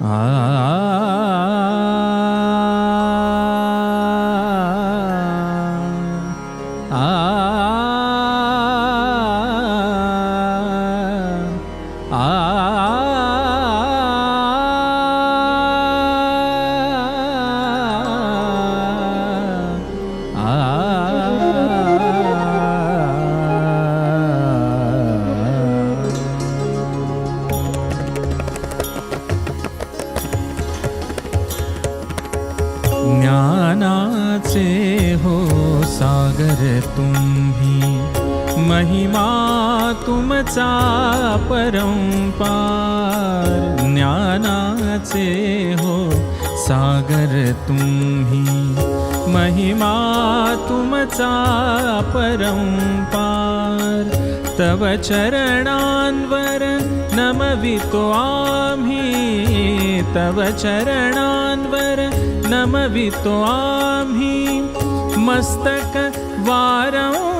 ज्ञानाचे महिमा तुमचा परंपार ज्ञानाचे हो सागर तुम्ही. महिमा तुमचा परंपार तव चरणांवर नमवितो आम्ही. तव चरणांवर नमवितो आम्ही. मस्तक वारं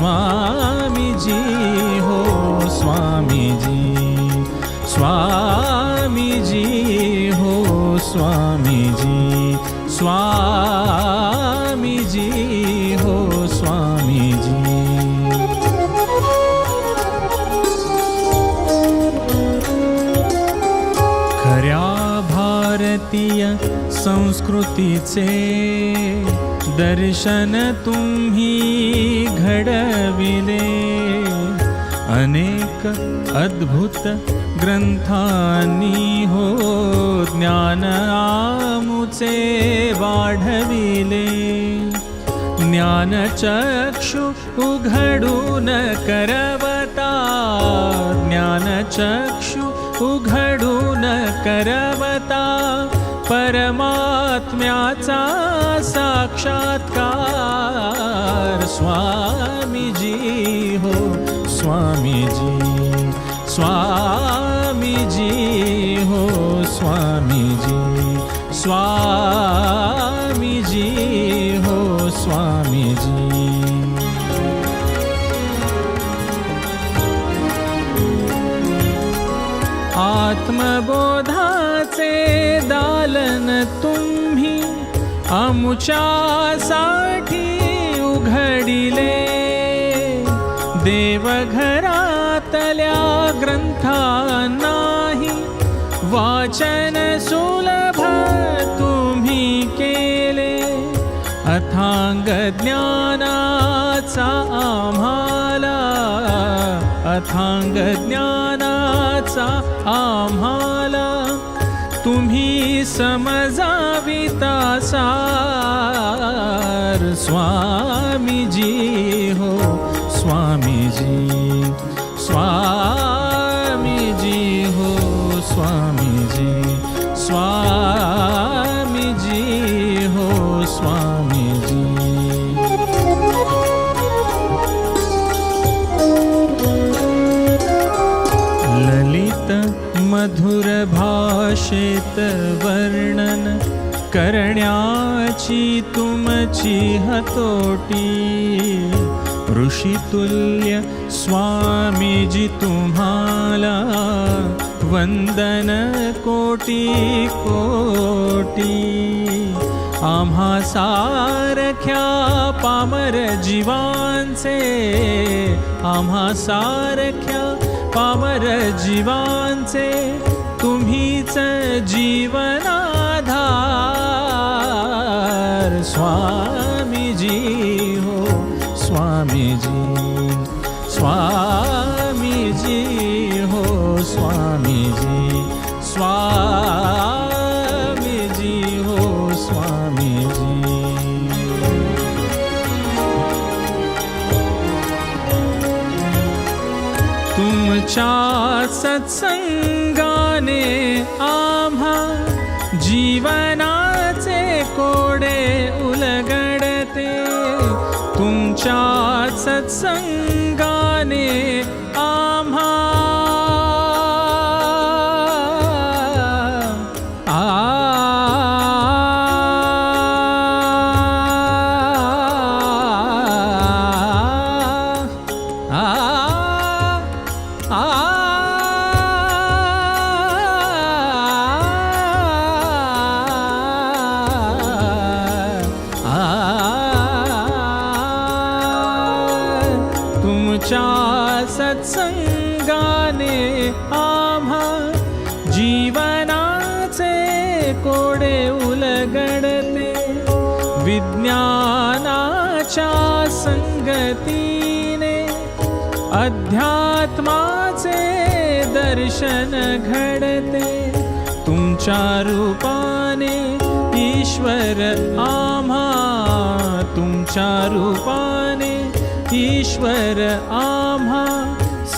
स्वामीजी हो स्वामीजी स्वामीजी हो स्वामीजी स्वामीजी भारतीय संस्कृतीचे दर्शन तुम्ही घडविले. अनेक अद्भुत ग्रंथांनी हो ज्ञान आमुचे वाढविले. ज्ञानचक्षु उघडून करवता. ज्ञानचक्षु उघड करवता परमात्म्याचा साक्षात्कार. स्वामीजी हो स्वामीजी स्वामीजी हो स्वामीजी स्वा आत्मबोधाचे दालन तुम्ही आमुच्यासाठी उघडिले. देवघरातल्या ग्रंथा नाही वाचन सुलभ तुम्ही केले. अथांग ज्ञानाचा आम्हाला अथांग ज्ञानाचा आम्हाला तुम्ही समजाविता सार. स्वामीजी हो स्वामीजी स्वा मधुरभाषेत वर्णन करण्याची तुमची हतोटी. ऋषितुल्य स्वामीजी तुम्हाला वंदन कोटी कोटी. आम्हा सारख्या पामर जीवांचे आम्हा सारख्या पावर जीवांचे तुम्हीच जीवनाधार. स्वामीजी हो स्वामीजी स्वामीजी हो स्वामीजी स्वा सत्संगाने आम्हा जीवनाचे कोडे उलगडते. तुमच्या सत्संगाने संगाने आम्हा जीवनाचे कोडे उलगडते. विज्ञानाच्या संगतीने अध्यात्माचे दर्शन घडते. तुमच्या रूपाने ईश्वर आम्हा तुमच्या रूपाने ईश्वर आम्हा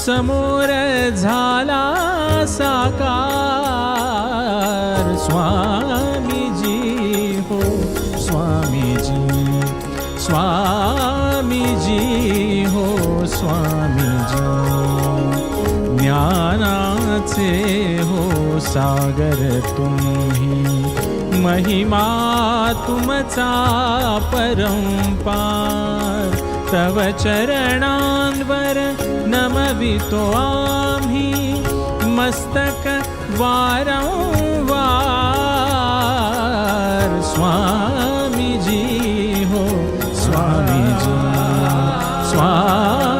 समोर झाला साकार. स्वामीजी हो स्वामीजी स्वामीजी हो स्वामीजी. ज्ञानाचे हो सागर तुम्ही. महिमा तुमचा परंपार तव चरणान्वर न मितोवामि मस्तक वारं हो स्वामी जी स्वामी